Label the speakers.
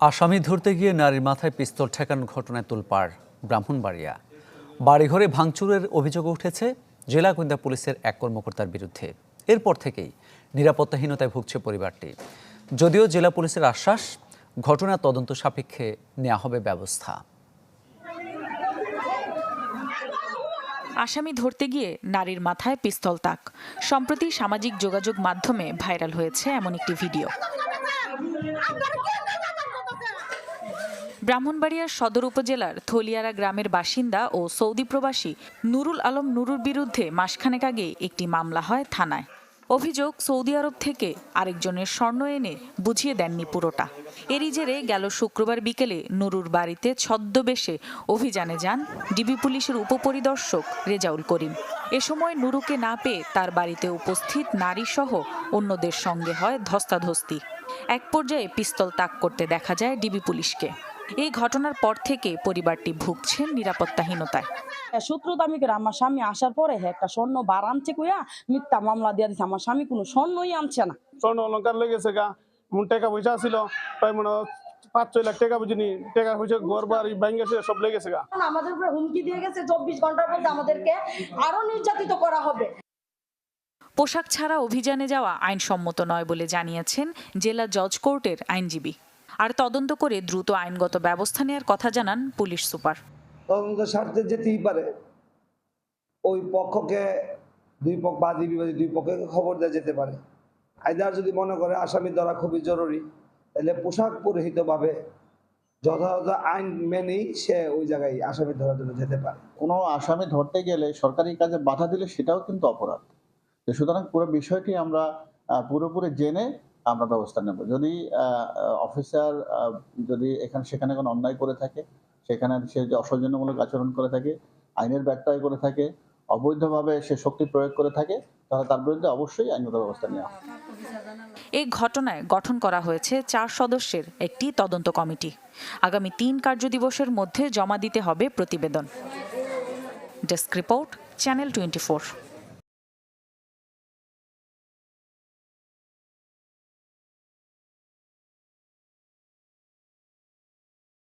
Speaker 1: আসামি ধরতে গিয়ে নারীর মাথায় পিস্তল ঠেকানোর ঘটনায় তোলপাড় ব্রাহ্মণবাড়িয়া বাড়িঘরে ভাঙচুরের অভিযোগ উঠেছে জেলা গোয়েন্দা পুলিশের এক কর্মকর্তার বিরুদ্ধে এরপর থেকেই নিরাপত্তাহীনতায় ভুগছে পরিবারটি যদিও জেলা পুলিশের আশ্বাস ঘটনা তদন্ত সাপেক্ষে নেওয়া হবে ব্যবস্থা
Speaker 2: আসামি ধরতে গিয়ে নারীর মাথায় পিস্তল তাক সম্প্রতি সামাজিক যোগাযোগ মাধ্যমে ভাইরাল হয়েছে এমন একটি ভিডিও ব্রাহ্মণবাড়িয়ার সদর উপজেলার থলিয়ারা গ্রামের বাসিন্দা ও সৌদি প্রবাসী নুরুল আলম নুরুর বিরুদ্ধে মাসখানেক আগে একটি মামলা হয় থানায়। অভিযোগ সৌদি আরব থেকে আরেকজনের স্বর্ণ এনে বুঝিয়ে দেননি পুরোটা। এরই জেরে গেল শুক্রবার বিকেলে নুরুর বাড়িতে ছদ্মবেশে অভিযানে যান ডিবি পুলিশের উপপরিদর্শক রেজাউল করিম। এ সময় নুরুকে না পেয়ে তার বাড়িতে উপস্থিত নারীসহ অন্যদের সঙ্গে হয় ধস্তাধস্তি। এক পর্যায়ে পিস্তল তাক করতে দেখা যায় ডিবি পুলিশকে। এই ঘটনার পর থেকে পরিবারটি ভুগছেন নিরাপত্তাহীনতায়।
Speaker 3: সূত্র দামি করে আমার স্বামী আসার পরে হ্যাঁ একটা স্বর্ণ বার আনছে কইয়া মিথ্যা মামলা দিয়ে দিচ্ছে আমার স্বামী কোনো স্বর্ণই আনছে না।
Speaker 4: স্বর্ণ অলঙ্কার লেগেছে গা। মন টাকা পয়সা ছিল তাই মনে পাঁচ ছয় লাখ টাকা বুঝিনি। টাকা পয়সা ঘর বাড়ি গেছে সব লেগেছে গা।
Speaker 3: আমাদের উপরে হুমকি দিয়ে গেছে চব্বিশ ঘণ্টার মধ্যে আমাদেরকে আরও নির্যাতিত করা হবে।
Speaker 2: পোশাক ছাড়া অভিযানে যাওয়া আইনসম্মত নয় বলে জানিয়েছেন জেলা জজ কোর্টের আইনজীবী। আর তদন্ত করে দ্রুত আইনগত ব্যবস্থা নেওয়ার কথা জানান পুলিশ সুপার।
Speaker 5: তদন্ত স্বার্থে যেতেই পারে। ওই পক্ষকে দুই পক্ষ বাদী বিবাদী দুই পক্ষকে খবর দেওয়া যেতে পারে। আইদার যদি মনে করে আসামি ধরা খুবই জরুরি তাহলে পোশাক পরিহিতভাবে যথাযথ আইন মেনেই সে ওই জায়গায় আসামি ধরার জন্য যেতে পারে।
Speaker 6: কোনো আসামি ধরতে গেলে সরকারি কাজে বাধা দিলে সেটাও কিন্তু অপরাধ। তো সুতরাং পুরো বিষয়টি আমরা পুরোপুরি জেনে আমরা ব্যবস্থা নেব। যদি অফিসার যদি এখানে, সেখানে কোনো অন্যায় করে থাকে, সেখানে সে যে অসৌজন্যমূলক আচরণ করে থাকে, আইনের ব্যত্যয় করে থাকে, অবৈধভাবে সে শক্তি প্রয়োগ করে থাকে, তাহলে তার বিরুদ্ধে অবশ্যই আইনগত ব্যবস্থা নেওয়া।
Speaker 2: এই ঘটনায় গঠন করা হয়েছে চার সদস্যের একটি তদন্ত কমিটি। আগামী তিন কার্যদিবসের মধ্যে জমা দিতে হবে প্রতিবেদন। Desk report, channel twenty